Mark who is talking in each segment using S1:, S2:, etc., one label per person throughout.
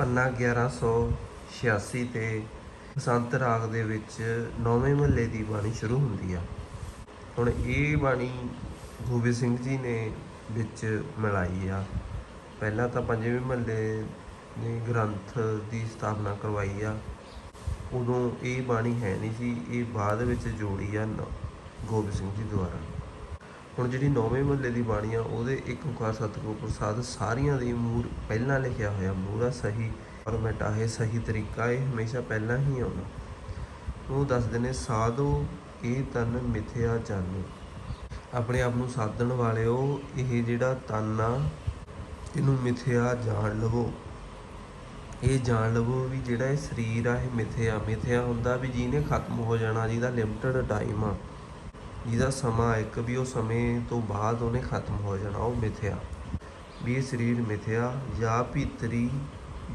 S1: ਪੰਨਾ 1186 ਤੇ ਬਸੰਤ ਰਾਗ ਦੇ ਵਿੱਚ ਨੌਵੇਂ ਮਹੱਲੇ ਦੀ ਬਾਣੀ ਸ਼ੁਰੂ ਹੁੰਦੀ ਆ। ਹੁਣ ਇਹ ਬਾਣੀ ਗੋਬਿੰਦ ਸਿੰਘ ਜੀ ਨੇ ਵਿੱਚ ਮਿਲਾਈ ਆ। ਪਹਿਲਾਂ ਤਾਂ ਪੰਜਵੇਂ ਮਹੱਲੇ ਨੇ ਗ੍ਰੰਥ ਦੀ ਸਥਾਪਨਾ ਕਰਵਾਈ ਆ। ਉਦੋਂ ਇਹ ਬਾਣੀ ਹੈ ਨਹੀਂ ਸੀ, ਇਹ ਬਾਅਦ ਵਿੱਚ ਜੋੜੀ ਆ ਨ- ਗੋਬਿੰਦ ਸਿੰਘ ਜੀ ਦੁਆਰਾ। ਹੁਣ ਜਿਹੜੀ ਨੌਵੇਂ ਮਹੱਲੇ ਦੀ ਬਾਣੀ ਆ, ਉਹਦੇ ਇੱਕ ਓਂਕਾਰ ਸਤਿਗੁਰ ਪ੍ਰਸਾਦ ਸਾਰੀਆਂ ਦੀ ਮੂਰ ਪਹਿਲਾਂ ਲਿਖਿਆ ਹੋਇਆ, ਮੂਰਾ ਸਹੀ ਫਾਰਮੈਟ ਆ ਸਹੀ ਤਰੀਕਾ ਇਹ ਹਮੇਸ਼ਾ ਪਹਿਲਾਂ ਹੀ ਆਉਣਾ। ਉਹ ਦੱਸਦੇ ਨੇ, ਸਾਧੋ ਇਹ ਤਨ ਮਿਥਿਆ ਜਾਣੋ। ਆਪਣੇ ਆਪ ਨੂੰ ਸਾਧਣ ਵਾਲਿਓ, ਇਹ ਜਿਹੜਾ ਤਨ ਆ, ਇਹਨੂੰ ਮਿਥਿਆ ਜਾਣ ਲਵੋ। ਇਹ ਜਾਣ ਲਵੋ ਵੀ ਜਿਹੜਾ ਇਹ ਸਰੀਰ ਆ, ਇਹ ਮਿਥਿਆ ਮਿਥਿਆ ਹੁੰਦਾ ਵੀ ਜਿਹਨੇ ਖਤਮ ਹੋ ਜਾਣਾ, ਜਿਹਦਾ ਲਿਮਟਿਡ ਟਾਈਮ ਆ। ਜਿਹਦਾ ਸਮਾਂ ਇੱਕ ਵੀ ਉਹ ਸਮੇਂ ਤੋਂ ਬਾਅਦ ਉਹਨੇ ਖਤਮ ਹੋ ਜਾਣਾ, ਉਹ ਮਿਥਿਆ। ਵੀ ਇਹ ਸਰੀਰ ਮਿਥਿਆ, ਜਾਂ ਭੀਤਰੀ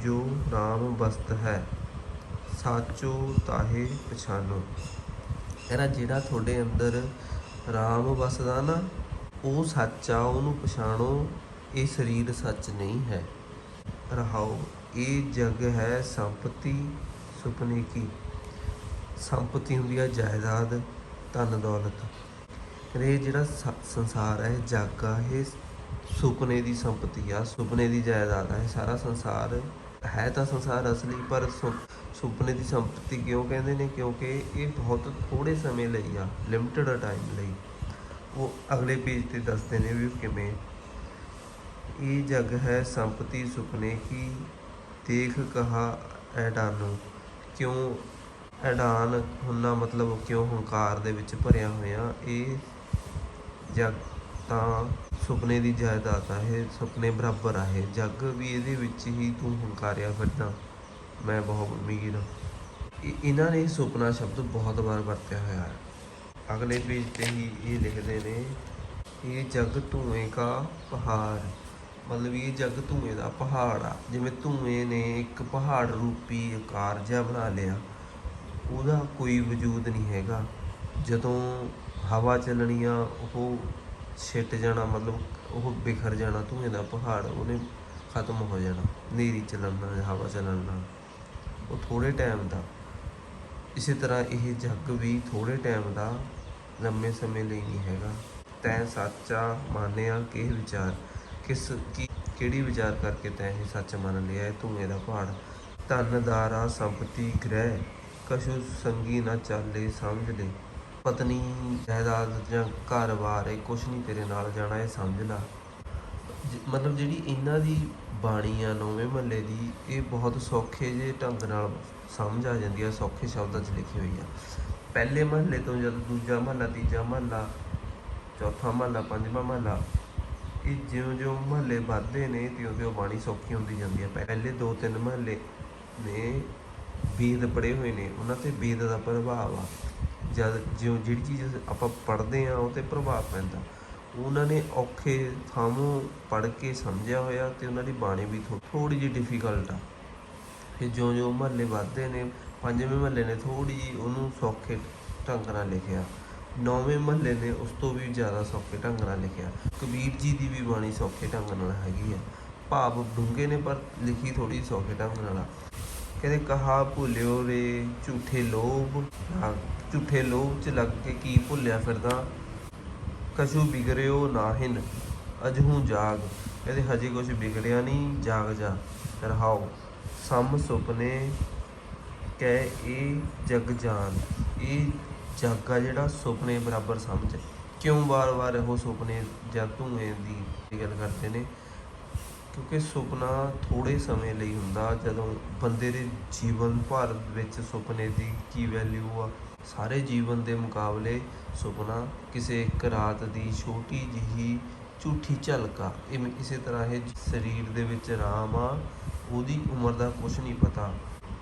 S1: ਜੋ RAM ਵਸਤ ਹੈ, ਸਾਚੋ ਤਾਹੇ ਪਛਾਨੋ। ਇਹਦਾ ਜਿਹੜਾ ਤੁਹਾਡੇ ਅੰਦਰ ਰਾਮ ਵਸਦਾ ਨਾ, ਉਹ ਸੱਚ ਆ, ਉਹਨੂੰ ਪਛਾਣੋ, ਇਹ ਸਰੀਰ ਸੱਚ ਨਹੀਂ ਹੈ। ਰਹਾਓ, ਇਹ ਜਗ ਹੈ ਸੰਪਤੀ ਸੁਪਨੇ ਕੀ। ਸੰਪਤੀ ਹੁੰਦੀ ਹੈ ਜਾਇਦਾਦ ਧਨ ਦੌਲਤ। ਫਿਰ ਇਹ ਜਿਹੜਾ ਸ- ਸੰਸਾਰ ਹੈ, ਇਹ ਜੱਗ ਆ, ਇਹ ਸੁਪਨੇ ਦੀ ਸੰਪਤੀ ਆ, ਸੁਪਨੇ ਦੀ ਜਾਇਦਾਦ ਆ, ਇਹ ਸਾਰਾ ਸੰਸਾਰ ਹੈ ਤਾਂ ਸੰਸਾਰ ਅਸਲੀ, ਪਰ ਸੁ- ਸੁਪਨੇ ਦੀ ਸੰਪਤੀ ਕਿਉਂ ਕਹਿੰਦੇ ਨੇ? ਕਿਉਂਕਿ ਇਹ ਬਹੁਤ ਥੋੜੇ ਸਮੇਂ ਲਈ ਆ ਲਿਮਟਿਡ ਟਾਈਮ ਲਈ। ਉਹ ਅਗਲੇ ਪੇਜ ਤੇ ਦੱਸਦੇ ਨੇ ਵੀ ਕਿਵੇਂ ਇਹ ਜਗ ਹੈ ਸੰਪਤੀ, ਸੁਪਨੇ ਕੀ ਦੇਖ ਕਹਾ ਐਡਾਨੋ ਕਿਉਂ ਐਡਾਨ ਹੁੰਨਾ ਮਤਲਬ ਕਿਉਂ ਹੰਕਾਰ ਦੇ ਵਿੱਚ ਭਰਿਆ ਹੋਇਆ? ਇਹ ਜਗ ਤਾਂ ਸੁਪਨੇ ਦੀ ਜਾਇਦਾਦ ਹੈ ਸੁਪਨੇ ਬਰਾਬਰ ਆ, ਇਹ ਜੱਗ ਵੀ ਇਹਦੇ ਵਿੱਚ ਹੀ ਤੂੰ ਹੰਕਾਰਿਆ ਫਿਰਦਾ। ਮੈਂ ਬਹੁਤ ਅਮੀਰ ਹਾਂ। ਇਹਨਾਂ ਨੇ ਸੁਪਨਾ ਸ਼ਬਦ ਬਹੁਤ ਵਾਰ ਵਰਤਿਆ ਹੋਇਆ ਹੈ। ਅਗਲੇ ਪੇਜ ਤੇ ਹੀ ਇਹ ਲਿਖਦੇ ਨੇ, ਇਹ ਜੱਗ ਧੂਏ ਕਾ ਪਹਾੜ। ਮਤਲਬ ਇਹ ਜੱਗ ਧੂਏ ਦਾ ਪਹਾੜ ਆ। ਜਿਵੇਂ ਧੂਏ ਨੇ ਇੱਕ ਪਹਾੜ ਰੂਪੀ ਆਕਾਰ ਜਿਹਾ ਬਣਾ ਲਿਆ। ਉਹਦਾ ਕੋਈ ਵਜੂਦ ਨਹੀਂ ਹੈਗਾ। ਜਦੋਂ ਹਵਾ ਚੱਲਣੀ ਆ, ਉਹ ਛਿੱਟ ਜਾਣਾ, ਮਤਲਬ ਉਹ ਬਿਖਰ ਜਾਣਾ, ਧੂਏ ਦਾ ਪਹਾੜ, ਉਹਨੇ ਖਤਮ ਹੋ ਜਾਣਾ, ਹਨੇਰੀ ਚੱਲਣ ਨਾਲ, ਹਵਾ ਚੱਲਣ ਨਾਲ। ਉਹ ਥੋੜੇ ਟਾਈਮ ਦਾ। ਇਸੇ ਤਰ੍ਹਾਂ ਇਹ ਜੱਗ ਵੀ ਥੋੜੇ ਟਾਈਮ ਦਾ, ਲੰਮੇ ਸਮੇਂ ਲਈ ਨਹੀਂ ਹੈਗਾ। ਤੈਂ ਸੱਚਾ ਮੰਨਿਆ ਕਿ ਵਿਚਾਰ, ਕਿਸ ਕੀ, ਕਿਹੜੀ ਵਿਚਾਰ ਕਰਕੇ ਤੈਂ ਇਹ ਸੱਚ ਮੰਨ ਲਿਆ ਹੈ ਧੂਏ ਦਾ ਪਹਾੜ? ਧਨ ਦਾਰਾ ਸੰਪਤੀ ਗ੍ਰਹਿ। ਕਸ਼ੂ ਸੰਗੀ ਨਾ ਚਾਲੇ ਸਮਝ ਲੈ। ਪਤਨੀ ਜਾਇਦਾਦ ਜਾਂ ਘਰ-ਬਾਰ ਇਹ ਕੁਛ ਨਹੀਂ ਤੇਰੇ ਨਾਲ ਜਾਣਾ, ਇਹ ਸਮਝ ਲੈ। ਜ- ਮਤਲਬ ਜਿਹੜੀ ਇਹਨਾਂ ਦੀ ਬਾਣੀ ਆ ਨੌਵੇਂ ਮਹੱਲੇ ਦੀ, ਇਹ ਬਹੁਤ ਸੌਖੇ ਜਿਹੇ ਢੰਗ ਨਾਲ ਸਮਝ ਆ ਜਾਂਦੀ ਆ ਸੌਖੇ ਸ਼ਬਦਾਂ 'ਚ ਲਿਖੀ ਹੋਈ ਆ ਪਹਿਲੇ ਮਹੱਲੇ ਤੋਂ ਜਦ ਦੂਜਾ ਮਹੱਲਾ, ਤੀਜਾ ਮਹੱਲਾ, ਚੌਥਾ ਮਹੱਲਾ, ਪੰਜਵਾਂ ਮਹੱਲਾ, ਇਹ ਜਿਉਂ-ਜਿਉਂ ਮਹੱਲੇ ਵੱਧਦੇ ਨੇ, ਤਿਉਂ-ਤਿਉਂ ਬਾਣੀ ਸੌਖੀ ਹੁੰਦੀ ਜਾਂਦੀ ਹੈ। ਪਹਿਲੇ ਦੋ ਤਿੰਨ ਮਹੱਲੇ ਨੇ ਵੇਦ ਪੜ੍ਹੇ ਹੋਏ ਨੇ, ਉਹਨਾਂ ਤੇ ਵੇਦ ਦਾ ਪ੍ਰਭਾਵ ਆ। ਜਦ ਜਿਉਂ ਜਿਹੜੀ ਚੀਜ਼ ਆਪਾਂ ਪੜ੍ਹਦੇ ਆ ਉਹ ਤੇ ਪ੍ਰਭਾਵ ਪੈਂਦਾ। ਉਹਨਾਂ ਨੇ ਔਖੇ ਥਾਮੋਂ ਪੜ੍ਹ ਕੇ ਸਮਝਿਆ ਹੋਇਆ ਤੇ ਉਹਨਾਂ ਦੀ ਬਾਣੀ ਵੀ ਥੋੜੀ ਜਿਹੀ ਡਿਫਿਕਲਟ ਆ। ਫਿਰ ਜਿਉਂ-ਜਿਉਂ ਮਹੱਲੇ ਵੱਧਦੇ ਨੇ, ਪੰਜਵੇਂ ਮਹੱਲੇ ਨੇ ਥੋੜੀ ਜਿਹੀ ਉਹਨੂੰ ਸੌਖੇ ਢੰਗ ਨਾਲ ਲਿਖਿਆ। ਨੌਵੇਂ ਮਹੱਲੇ ਨੇ ਉਸ ਤੋਂ ਵੀ ਜ਼ਿਆਦਾ ਸੌਖੇ ਢੰਗ ਨਾਲ ਲਿਖਿਆ। ਕਬੀਰ ਜੀ ਦੀ ਵੀ ਬਾਣੀ ਸੌਖੇ ਢੰਗ ਨਾਲ ਹੈਗੀ ਆ। ਭਾਵ ਡੂੰਘੇ ਨੇ, ਪਰ ਲਿਖੀ ਥੋੜੀ ਸੌਖੇ ਢੰਗ ਨਾਲ ਆ। ਕਹਿੰਦੇ ਕਹਾ ਭੁੱਲਿਓ ਰੇ ਝੂਠੇ ਲੋਭ। ਲੱਗ- ਝੂਠੇ ਲੋਭ ਚ ਲੱਗ ਕੇ ਕੀ ਭੁੱਲਿਆ ਫਿਰਦਾ? ਕਛੂ ਬਿਗੜਿਓ ਨਾਹਿਨ ਅਜਹੂ ਜਾਗ। ਕਹਿੰਦੇ ਹਜੇ ਕੁਝ ਬਿਗੜਿਆ ਨਹੀਂ ਜਾਗ ਜਾ, ਰਹਾਓ। ਸਮ ਸੁਪਨੇ ਕਹਿ ਇਹ ਜਗ ਜਾਨ। ਇਹ ਜੱਗ ਆ ਜਿਹੜਾ ਸੁਪਨੇ ਬਰਾਬਰ ਸਮਝ। ਕਿਉਂ ਵਾਰ-ਵਾਰ ਉਹ ਸੁਪਨੇ ਜਾਂ ਧੂਏ ਦੀ ਗੱਲ ਕਰਦੇ ਨੇ? ਕਿਉਂਕਿ ਸੁਪਨਾ ਥੋੜੇ ਸਮੇਂ ਲਈ ਹੁੰਦਾ, ਜਦੋਂ ਬੰਦੇ ਦੇ ਜੀਵਨ ਭਰ ਵਿੱਚ ਸੁਪਨੇ ਦੀ ਕੀ ਵੈਲਿਊ ਆ, ਸਾਰੇ ਜੀਵਨ ਦੇ ਮੁਕਾਬਲੇ ਸੁਪਨਾ ਕਿਸੇ ਇੱਕ ਰਾਤ ਦੀ ਛੋਟੀ ਜਿਹੀ ਝੂਠੀ ਝਲਕ ਆ। ਇਸੇ ਤਰ੍ਹਾਂ ਇਹ ਸਰੀਰ ਦੇ ਵਿੱਚ ਆਰਾਮ ਆ, ਉਹਦੀ ਉਮਰ ਦਾ ਕੁਝ ਨਹੀਂ ਪਤਾ।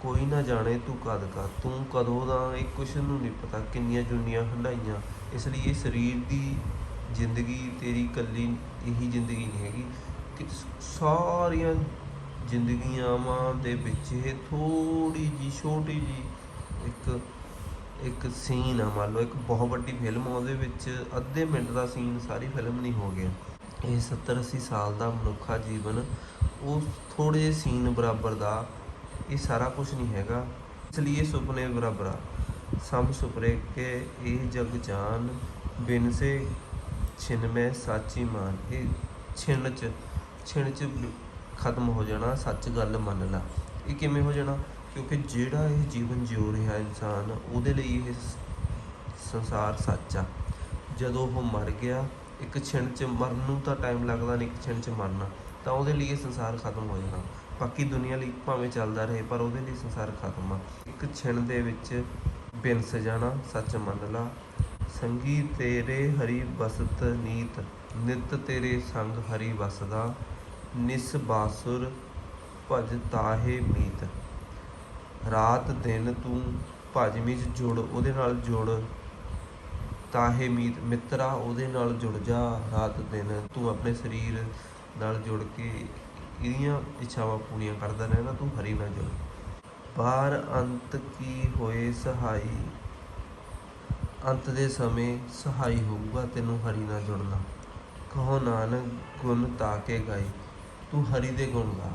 S1: ਕੋਈ ਨਾ ਜਾਣੇ ਤੂੰ ਕਦ ਕਾ ਤੂੰ ਕਦੋਂ ਦਾ ਇਹ ਕੁਛ ਨੂੰ ਨਹੀਂ ਪਤਾ, ਕਿੰਨੀਆਂ ਜੁਨੀਆਂ ਹੰਡਾਈਆਂ। ਇਸ ਲਈ ਇਹ ਸਰੀਰ ਦੀ ਜ਼ਿੰਦਗੀ, ਤੇਰੀ ਇਕੱਲੀ ਇਹੀ ਜ਼ਿੰਦਗੀ ਨਹੀਂ ਹੈਗੀ। ਕਿ ਸਾਰੀਆਂ ਜ਼ਿੰਦਗੀਆਂਵਾਂ ਦੇ ਵਿੱਚ ਇਹ ਥੋੜੀ ਜੀ ਛੋਟੀ ਜੀ ਇੱਕ ਇੱਕ ਸੀਨ ਆ ਮੰਨ ਲਓ, ਇੱਕ ਬਹੁਤ ਵੱਡੀ ਫਿਲਮ ਆ, ਉਹਦੇ ਵਿੱਚ ਅੱਧੇ ਮਿੰਟ ਦਾ ਸੀਨ ਸਾਰੀ ਫਿਲਮ ਨਹੀਂ ਹੋ ਗਿਆ। ਇਹ 70 80 ਸਾਲ ਦਾ ਮਨੁੱਖਾ ਜੀਵਨ, ਉਹ ਥੋੜੇ ਜਿਹੇ ਸੀਨ ਬਰਾਬਰ ਦਾ, ਇਹ ਸਾਰਾ ਕੁਝ ਨਹੀਂ ਹੈਗਾ। ਇਸ ਲਈ ਇਹ ਸੁਪਨੇ ਬਰਾਬਰ ਆ। ਸਭ ਸੁਪਰੇ ਕੇ ਇਹ ਜਗ ਜਾਨ, ਬਿਨ ਸੇ ਛਿਨ ਮੈਂ ਸਾਚੀ ਮਾਨ। ਇਹ ਛਿਨ ਚ ਛਿਣ ਚ ਖਤਮ ਹੋ ਜਾਣਾ, ਸੱਚ ਗੱਲ ਮੰਨ ਲਾ। ਇਹ ਕਿਵੇਂ ਹੋ ਜਾਣਾ? ਕਿਉਂਕਿ ਜਿਹੜਾ ਇਹ ਜੀਵਨ ਜਿਉ ਰਿਹਾ ਇਨਸਾਨ, ਉਹਦੇ ਲਈ ਇਹ ਸੰਸਾਰ ਸੱਚ ਆ। ਜਦੋਂ ਉਹ ਮਰ ਗਿਆ, ਇੱਕ ਛਿਣ ਚ ਮਰਨ ਨੂੰ ਤਾਂ ਟਾਈਮ ਲੱਗਦਾ ਨਹੀਂ ਇੱਕ ਛਿਣ ਚ ਮਰਨਾ। ਤਾਂ ਉਹਦੇ ਲਈ ਇਹ ਸੰਸਾਰ ਖਤਮ ਹੋ ਜਾਣਾ। ਬਾਕੀ ਦੁਨੀਆ ਲਈ ਭਾਵੇਂ ਚੱਲਦਾ ਰਹੇ, ਪਰ ਉਹਦੇ ਲਈ ਸੰਸਾਰ ਖਤਮ ਆ। ਇੱਕ ਛਿਣ ਦੇ ਵਿੱਚ ਬਿਨਸ ਜਾਣਾ, ਸੱਚ ਮੰਨ ਲਾ। ਸੰਗੀ ਤੇਰੇ ਹਰੀ ਬਸਤ ਨੀਤ, ਨਿਤ ਤੇਰੇ ਸੰਗ ਹਰੀ ਵਸਦਾ। ਨਿਸ ਬਾਸੁਰ ਭਜ ਤਾਹੇ ਮੀਤ। ਰਾਤ ਦਿਨ ਤੂੰ ਭਜਮੀ ਚ ਜੁੜ, ਉਹਦੇ ਨਾਲ ਜੁੜ। ਤਾਹੇ ਮੀਤ ਮਿੱਤਰਾ, ਉਹਦੇ ਨਾਲ ਜੁੜ ਜਾ। ਰਾਤ ਦਿਨ ਤੂੰ ਆਪਣੇ ਸਰੀਰ ਨਾਲ ਜੁੜ ਕੇ ਇਹਦੀਆਂ ਇੱਛਾਵਾਂ ਪੂਰੀਆਂ ਕਰਦਾ ਰਹਿਣਾ, ਤੂੰ ਹਰੀ ਨਾਲ ਜੁੜ। ਬਾਹਰ ਅੰਤ ਕੀ ਹੋਏ ਸਹਾਈ? ਅੰਤ ਦੇ ਸਮੇਂ ਸਹਾਈ ਹੋਊਗਾ ਤੈਨੂੰ ਹਰੀ ਨਾਲ ਜੁੜਨਾ। ਕਹੋ ਨਾਨਕ, ਗੁਣ ਤਾਕੇ ਗਾਈ। ਤੂੰ ਹਰੀ ਦੇ ਗੁਣ ਗਾ।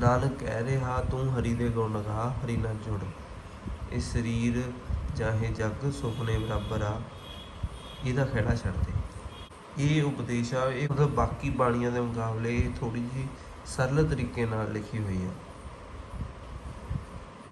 S1: ਨਾਨਕ ਕਹਿ ਰਿਹਾ, ਤੂੰ ਹਰੀ ਦੇ ਗੁਣ ਗਾ, ਹਰੀ ਨਾਲ ਜੁੜ। ਇਹ ਸਰੀਰ ਚਾਹੇ ਜੱਗ, ਸੁਪਨੇ ਬਰਾਬਰ ਆ, ਇਹਦਾ ਖਹਿੜਾ ਛੱਡ ਦੇ। ਇਹ ਉਪਦੇਸ਼ ਆ, ਇਹ ਮਤਲਬ ਬਾਕੀ ਬਾਣੀਆਂ ਦੇ ਮੁਕਾਬਲੇ ਥੋੜੀ ਜਿਹੀ ਸਰਲ ਤਰੀਕੇ ਨਾਲ ਲਿਖੀ ਹੋਈ ਹੈ